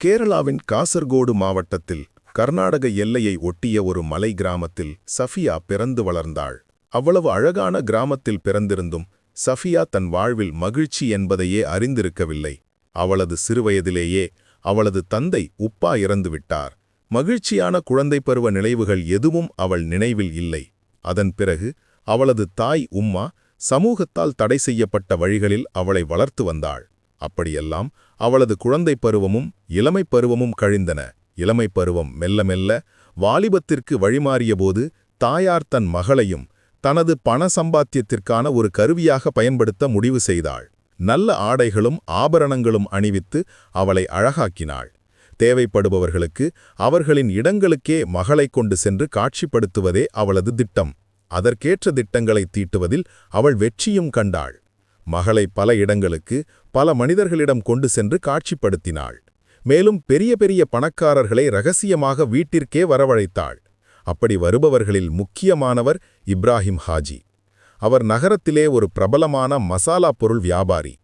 கேரளாவின் காசர்கோடு மாவட்டத்தில் கர்நாடக எல்லையை ஒட்டிய ஒரு மலை கிராமத்தில் சஃபியா பிறந்து வளர்ந்தாள். அவ்வளவு அழகான கிராமத்தில் பிறந்திருந்தும் சஃபியா தன் வாழ்வில் மகிழ்ச்சி என்பதையே அறிந்திருக்கவில்லை. அவளது சிறுவயதிலேயே அவளது தந்தை உப்பா இறந்துவிட்டார் மகிழ்ச்சியான குழந்தை பருவ நினைவுகள் எதுவும் அவள் நினைவில் இல்லை. அதன் பிறகு அவளது தாய் உம்மா சமூகத்தால் தடை செய்யப்பட்ட வழிகளில் அவளை வளர்த்து வந்தாள். அப்படியெல்லாம் அவளது குழந்தை பருவமும் இளமைப் பருவமும் கழிந்தன. இளமைப் பருவம் மெல்ல மெல்ல வாலிபத்திற்கு வழிமாறியபோது தாயார் தன் மகளையும் தனது பண சம்பாத்தியத்திற்கான ஒரு கருவியாக பயன்படுத்த முடிவு செய்தாள். நல்ல ஆடைகளும் ஆபரணங்களும் அணிவித்து அவளை அழகாக்கினாள். தேவைப்படுபவர்களுக்கு அவர்களின் இடங்களுக்கே மகளைக் கொண்டு சென்று காட்சிப்படுத்துவதே அவளது திட்டம். அதற்கேற்ற திட்டங்களை தீட்டுவதில் அவள் வெற்றியும் கண்டாள். மகளை பல இடங்களுக்கு பல மனிதர்களிடம் கொண்டு சென்று காட்சிப்படுத்தினாள். மேலும் பெரிய பெரிய பணக்காரர்களை ரகசியமாக வீட்டிற்கே வரவழைத்தாள். அப்படி வருபவர்களில் முக்கியமானவர் இப்ராஹிம் ஹாஜி. அவர் நகரத்திலே ஒரு பிரபலமான மசாலா பொருள் வியாபாரி.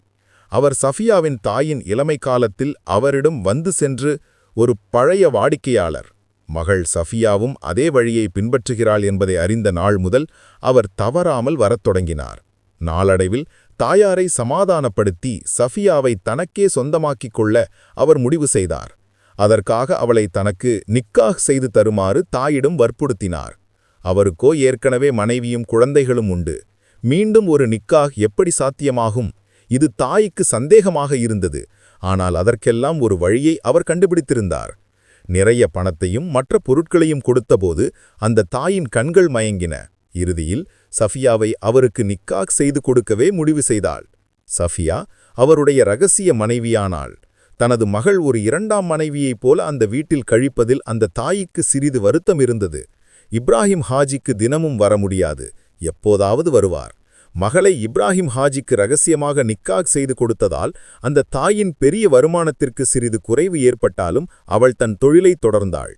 அவர் சஃபியாவின் தாயின் இளமை காலத்தில் அவரிடம் வந்து சென்று ஒரு பழைய வாடிக்கையாளர். மகள் சஃபியாவும் அதே வழியை பின்பற்றுகிறாள் என்பதை அறிந்த நாள் முதல் அவர் தவறாமல் வரத் தொடங்கினார். நாளடைவில் தாயாரை சமாதானப்படுத்தி சஃபியாவை தனக்கே சொந்தமாக்கிக் கொள்ள அவர் முடிவு செய்தார். அதற்காக அவளை தனக்கு நிக்காஹ் செய்து தருமாறு தாயிடம் வற்புறுத்தினார். அவருக்கோ ஏற்கனவே மனைவியும் குழந்தைகளும் உண்டு. மீண்டும் ஒரு நிக்காஹ் எப்படி சாத்தியமாகும்? இது தாய்க்கு சந்தேகமாக இருந்தது. ஆனால் அதற்கெல்லாம் ஒரு வழியை அவர் கண்டுபிடித்திருந்தார். நிறைய பணத்தையும் மற்ற பொருட்களையும் கொடுத்தபோது அந்த தாயின் கண்கள் மயங்கின. இறுதியில் சஃபியாவை அவருக்கு நிக்காக் செய்து கொடுக்கவே முடிவு செய்தாள். சஃபியா அவருடைய ரகசிய மனைவியானாள். தனது மகள் ஒரு இரண்டாம் மனைவியைப் போல அந்த வீட்டில் கழிப்பதில் அந்த தாய்க்கு சிறிது வருத்தம் இருந்தது. இப்ராஹிம் ஹாஜிக்கு தினமும் வர முடியாது. எப்போதாவது வருவார். மகளை இப்ராஹிம் ஹாஜிக்கு ரகசியமாக நிக்காக் செய்து கொடுத்ததால் அந்த தாயின் பெரிய வருமானத்திற்கு சிறிது குறைவு ஏற்பட்டாலும் அவள் தன் தொழிலை தொடர்ந்தாள்.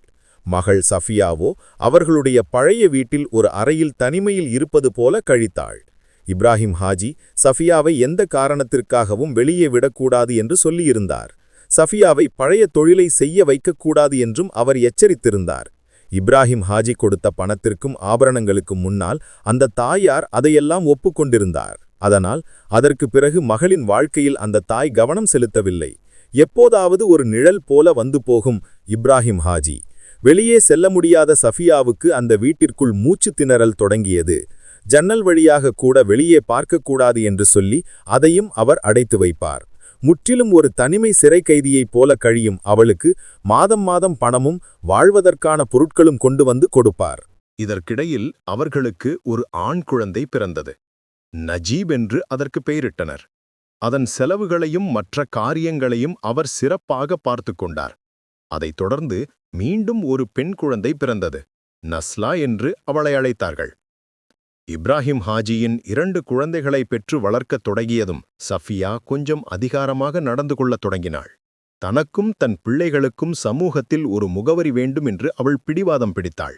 மகள் சஃபியாவோ அவர்களுடைய பழைய வீட்டில் ஒரு அறையில் தனிமையில் இருப்பது போல கழித்தாள். இப்ராஹிம் ஹாஜி சஃபியாவை எந்த காரணத்திற்காகவும் வெளியே விடக்கூடாது என்று சொல்லியிருந்தார். சஃபியாவை பழைய தொழிலை செய்ய வைக்கக்கூடாது என்றும் அவர் எச்சரித்திருந்தார். இப்ராஹிம் ஹாஜி கொடுத்த பணத்திற்கும் ஆபரணங்களுக்கும் முன்னால் அந்த தாயார் அதையெல்லாம் ஒப்புக்கொண்டிருந்தார். அதனால் அதற்கு பிறகு மகளின் வாழ்க்கையில் அந்த தாய் கவனம் செலுத்தவில்லை. எப்போதாவது ஒரு நிழல் போல வந்து போகும் இப்ராஹிம் ஹாஜி. வெளியே செல்ல முடியாத சஃபியாவுக்கு அந்த வீட்டிற்குள் மூச்சு திணறல் தொடங்கியது. ஜன்னல் வழியாக கூட வெளியே பார்க்கக்கூடாது என்று சொல்லி அதையும் அவர் அடைத்து வைப்பார். முற்றிலும் ஒரு தனிமை சிறை கைதியைப் போல கழியும் அவளுக்கு மாதம் மாதம் பணமும் வாழ்வதற்கான பொருட்களும் கொண்டு வந்து கொடுப்பார். இதற்கிடையில் அவர்களுக்கு ஒரு ஆண் குழந்தை பிறந்தது. நஜீப் என்று அதற்கு பெயரிட்டனர். அதன் செலவுகளையும் மற்ற காரியங்களையும் அவர் சிறப்பாக பார்த்து கொண்டார். அதைத் தொடர்ந்து மீண்டும் ஒரு பெண் குழந்தை பிறந்தது. நஸ்லா என்று அவளை அழைத்தார்கள். இப்ராஹிம் ஹாஜியின் இரண்டு குழந்தைகளை பெற்று வளர்க்கத் தொடங்கியதும் சஃபியா கொஞ்சம் அதிகாரமாக நடந்து கொள்ளத் தொடங்கினாள். தனக்கும் தன் பிள்ளைகளுக்கும் சமூகத்தில் ஒரு முகவரி வேண்டும் என்று அவள் பிடிவாதம் பிடித்தாள்.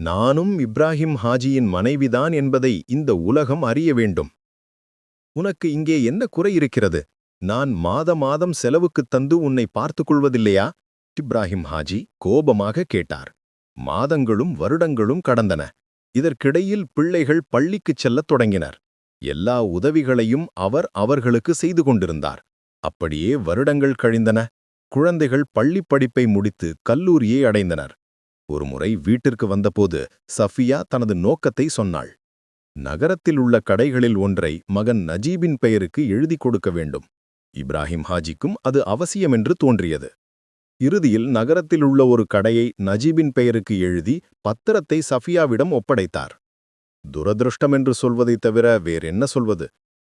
நானும் இப்ராஹிம் ஹாஜியின் மனைவிதான் என்பதை இந்த உலகம் அறிய வேண்டும். உனக்கு இங்கே என்ன குறை இருக்கிறது? நான் மாத மாதம் செலவுக்குத் தந்து உன்னை பார்த்துக் கொள்வதில்லையா? இப்ராஹிம் ஹாஜி கோபமாக கேட்டார். மாதங்களும் வருடங்களும் கடந்தன. இதற்கிடையில் பிள்ளைகள் பள்ளிக்குச் செல்லத் தொடங்கினர். எல்லா உதவிகளையும் அவர் அவர்களுக்கு செய்து கொண்டிருந்தார். அப்படியே வருடங்கள் கழிந்தன. குழந்தைகள் பள்ளிப் படிப்பை முடித்து கல்லூரியை அடைந்தனர். ஒருமுறை வீட்டிற்கு வந்தபோது சஃபியா தனது நோக்கத்தை சொன்னாள். நகரத்தில் உள்ள கடைகளில் ஒன்றை மகன் நஜீபின் பெயருக்கு எழுதி கொடுக்க வேண்டும். இப்ராஹிம் ஹாஜிக்கும் அது அவசியமென்று தோன்றியது. இறுதியில் நகரத்தில் உள்ள ஒரு கடையை நஜீபின் பெயருக்கு எழுதி பத்திரத்தை சஃபியாவிடம் ஒப்படைத்தார். துரதிருஷ்டம் என்று சொல்வதைத் தவிர வேறென்ன சொல்வது?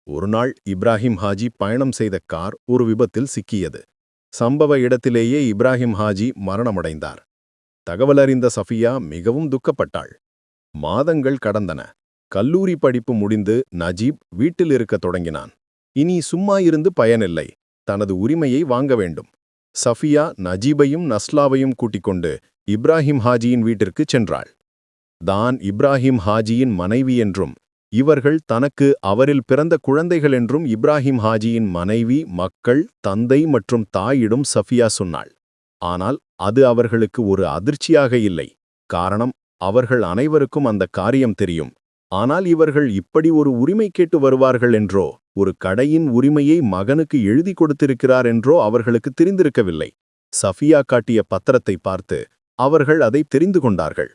ஒருநாள் இப்ராஹிம் ஹாஜி பயணம் செய்த கார் ஒரு விபத்தில் சிக்கியது. சம்பவ இடத்திலேயே இப்ராஹிம் ஹாஜி மரணமடைந்தார். தகவலறிந்த சஃபியா மிகவும் துக்கப்பட்டாள். மாதங்கள் கடந்தன. கல்லூரி படிப்பு முடிந்து நஜீப் வீட்டில் இருக்கத் தொடங்கினான். இனி சும்மா இருந்து பயனில்லை. தனது உரிமையை வாங்க வேண்டும். சஃபியா நஜீபையும் நஸ்லாவையும் கூட்டிக் கொண்டு இப்ராஹிம் ஹாஜியின் வீட்டிற்குச் சென்றாள். தான் இப்ராஹிம் ஹாஜியின் மனைவி என்றும் இவர்கள் தனக்கு அவரில் பிறந்த குழந்தைகள் என்றும் இப்ராஹிம் ஹாஜியின் மனைவி மக்கள் தந்தை மற்றும் தாயிடும் சஃபியா சொன்னாள். ஆனால் அது அவர்களுக்கு ஒரு அதிர்ச்சியாக இல்லை. காரணம் அவர்கள் அனைவருக்கும் அந்த காரியம் தெரியும். ஆனால் இவர்கள் இப்படி ஒரு உரிமை கேட்டு வருவார்கள் என்றோ? ஒரு கடையின் உரிமையை மகனுக்கு எழுதி கொடுத்திருக்கிறார் என்றோ அவர்களுக்கு தெரிந்திருக்கவில்லை. சஃபியா காட்டிய பத்திரத்தை பார்த்து அவர்கள் அதை தெரிந்து கொண்டார்கள்.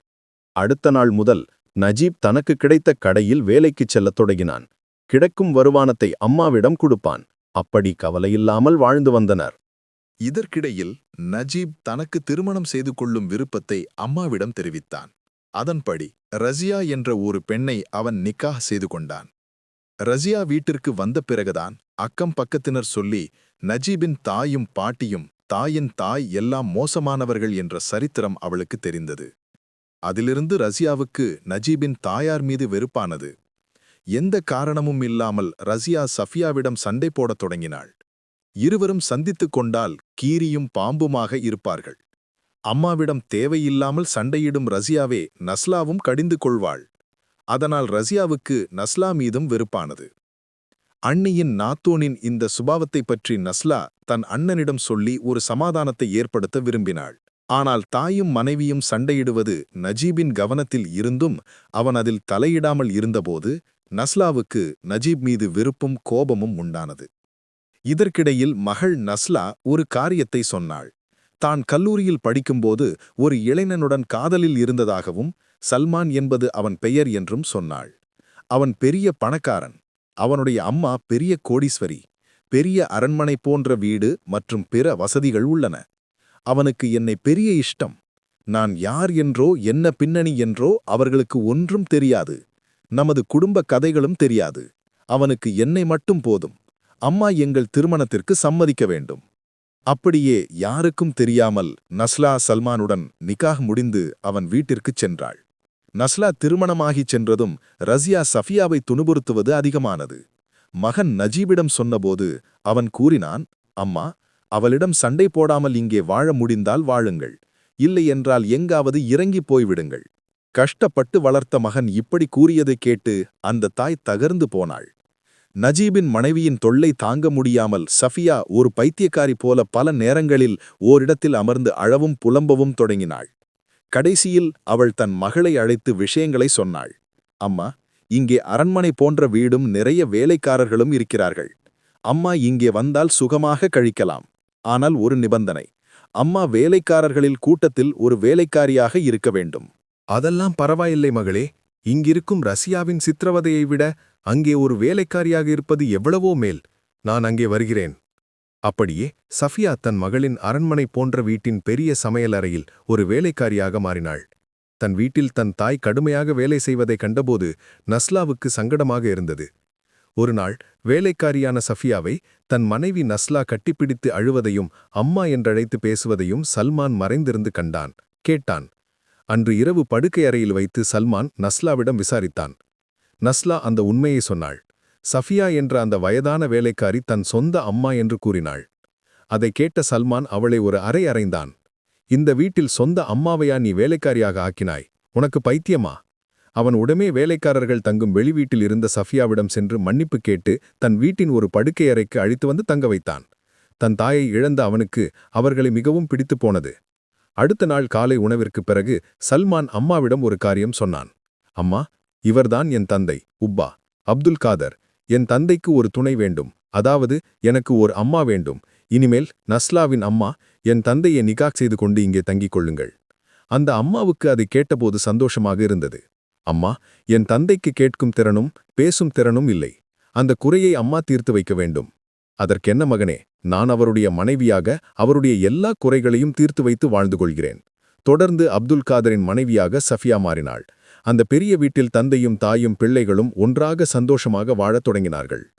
அடுத்த நாள் முதல் நஜீப் தனக்கு கிடைத்த கடையில் வேலைக்குச் செல்லத் தொடங்கினான். கிடைக்கும் வருமானத்தை அம்மாவிடம் கொடுப்பான். அப்படி கவலையில்லாமல் வாழ்ந்து வந்தனர். இதற்கிடையில் நஜீப் தனக்கு திருமணம் செய்து கொள்ளும் விருப்பத்தை அம்மாவிடம் தெரிவித்தான். அதன்படி ரசியா என்ற ஒரு பெண்ணை அவன் நிக்காஹ் செய்து கொண்டான். ரசியா வீட்டிற்கு வந்த பிறகுதான் அக்கம் பக்கத்தினர் சொல்லி நஜீபின் தாயும் பாட்டியும் தாயின் தாய் எல்லாம் மோசமானவர்கள் என்ற சரித்திரம் அவளுக்கு தெரிந்தது. அதிலிருந்து ரசியாவுக்கு நஜீபின் தாயார் மீது வெறுப்பானது. எந்த காரணமும் இல்லாமல் ரசியா சஃபியாவிடம் சண்டை போடத் தொடங்கினாள். இருவரும் சந்தித்துக் கொண்டால் கீரியும் பாம்புமாக இருப்பார்கள். அம்மாவிடம் தேவையில்லாமல் சண்டையிடும் ரசியாவே நஸ்லாவும் கடிந்து கொள்வாள். அதனால் ரசியாவுக்கு நஸ்லா மீதும் வெறுப்பானது. அண்ணியின் நாத்தோனின் இந்த சுபாவத்தைப் பற்றி நஸ்லா தன் அண்ணனிடம் சொல்லி ஒரு சமாதானத்தை ஏற்படுத்த விரும்பினாள். ஆனால் தாயும் மனைவியும் சண்டையிடுவது நஜீபின் கவனத்தில் இருந்தும் அவன் அதில் தலையிடாமல் இருந்தபோது நஸ்லாவுக்கு நஜீப் மீது வெறுப்பும் கோபமும் உண்டானது. இதற்கிடையில் மகள் நஸ்லா ஒரு காரியத்தை சொன்னாள். தான் கல்லூரியில் படிக்கும்போது ஒரு இளைஞனுடன் காதலில் இருந்ததாகவும் சல்மான் என்பது அவன் பெயர் என்றும் சொன்னாள். அவன் பெரிய பணக்காரன். அவனுடைய அம்மா பெரிய கோடீஸ்வரி பெரிய அரண்மனை போன்ற வீடு மற்றும் பிற வசதிகள் உள்ளன. அவனுக்கு என்னை பெரிய இஷ்டம். நான் யார் என்றோ என்ன பின்னணி என்றோ அவர்களுக்கு ஒன்றும் தெரியாது. நமது குடும்ப கதைகளும் தெரியாது. அவனுக்கு என்னை மட்டும் போதும். அம்மா எங்கள் திருமணத்திற்கு சம்மதிக்க வேண்டும். அப்படியே யாருக்கும் தெரியாமல் நஸ்லா சல்மானுடன் நிக்காக முடிந்து அவன் வீட்டிற்குச் சென்றாள். நஸ்லா திருமணமாகிச் சென்றதும் ரசியா சஃபியாவை துணுபுறுத்துவது அதிகமானது. மகன் நஜீபிடம் சொன்னபோது அவன் கூறினான் அம்மா அவளிடம் சண்டை போடாமல் இங்கே வாழ முடிந்தால் வாழுங்கள். இல்லை என்றால் எங்காவது இறங்கிப் போய்விடுங்கள் கஷ்டப்பட்டு வளர்த்த மகன் இப்படி கூறியதைக் கேட்டு அந்த தாய் தகர்ந்து போனாள். நஜீபின் மனைவியின் தொல்லை தாங்க முடியாமல் சஃபியா ஒரு பைத்தியக்காரி போல பல நேரங்களில் ஓரிடத்தில் அமர்ந்து அழவும் புலம்பவும் தொடங்கினாள். கடைசியில் அவள் தன் மகளை அழைத்து விஷயங்களை சொன்னாள். அம்மா இங்கே அரண்மனை போன்ற வீடும் நிறைய வேலைக்காரர்களும் இருக்கிறார்கள். அம்மா இங்கே வந்தால் சுகமாக கழிக்கலாம். ஆனால் ஒரு நிபந்தனை. அம்மா வேலைக்காரர்களில் கூட்டத்தில் ஒரு வேலைக்காரியாக இருக்க வேண்டும். அதெல்லாம் பரவாயில்லை மகளே. இங்கிருக்கும் ரஷ்யாவின் சித்திரவதையை விட அங்கே ஒரு வேலைக்காரியாக இருப்பது எவ்வளவோ மேல். நான் அங்கே வருகிறேன். அப்படியே சஃபியா தன் மகளின் அரண்மனை போன்ற வீட்டின் பெரிய சமையலறையில் ஒரு வேலைக்காரியாக மாறினாள். தன் வீட்டில் தன் தாய் கடுமையாக வேலை செய்வதைக் கண்டபோது நஸ்லாவுக்கு சங்கடமாக இருந்தது. ஒரு நாள் வேலைக்காரியான சஃபியாவை தன் மனைவி நஸ்லா கட்டிப்பிடித்து அழுவதையும் அம்மா என்றழைத்து பேசுவதையும் சல்மான் மறைந்திருந்து கண்டான். கேட்டான். அன்று இரவு படுக்கை அறையில் வைத்து சல்மான் நஸ்லாவிடம் விசாரித்தான். நஸ்லா அந்த உண்மையை சொன்னாள். சஃபியா என்ற அந்த வயதான வேலைக்காரி தன் சொந்த அம்மா என்று கூறினாள். அதை கேட்ட சல்மான் அவளை ஒரு அறை அறைந்தான். இந்த வீட்டில் சொந்த அம்மாவையா நீ வேலைக்காரியாக ஆக்கினாய்? உனக்கு பைத்தியமா? அவன் உடமே வேலைக்காரர்கள் தங்கும் வெளிவீட்டில் இருந்த சஃபியாவிடம் சென்று மன்னிப்பு கேட்டு தன் வீட்டின் ஒரு படுக்கை அறைக்கு அழித்து வந்து தங்க வைத்தான். தன் தாயை இழந்த அவனுக்கு அவர்களை மிகவும் பிடித்து போனது. அடுத்த நாள் காலை உணவிற்கு பிறகு சல்மான் அம்மாவிடம் ஒரு காரியம் சொன்னான். அம்மா இவர்தான் என் தந்தை உப்பா அப்துல் காதர். என் தந்தைக்கு ஒரு துணை வேண்டும். அதாவது எனக்கு ஒரு அம்மா வேண்டும். இனிமேல் நஸ்லாவின் அம்மா என் தந்தையை நிகாக் செய்து கொண்டு இங்கே தங்கிக் கொள்ளுங்கள். அந்த அம்மாவுக்கு அதை கேட்டபோது சந்தோஷமாக இருந்தது. அம்மா என் தந்தைக்கு கேட்கும் திறனும் பேசும் திறனும் இல்லை. அந்த குறையை அம்மா தீர்த்து வைக்க வேண்டும். அதற்கென்ன மகனே நான் அவருடைய மனைவியாக அவருடைய எல்லா குறைகளையும் தீர்த்து வைத்து வாழ்ந்து கொள்கிறேன். தொடர்ந்து அப்துல் காதரின் மனைவியாக சஃபியா மாறினாள். அந்த பெரிய வீட்டில் தந்தையும் தாயும் பிள்ளைகளும் ஒன்றாக சந்தோஷமாக வாழத் தொடங்கினார்கள்.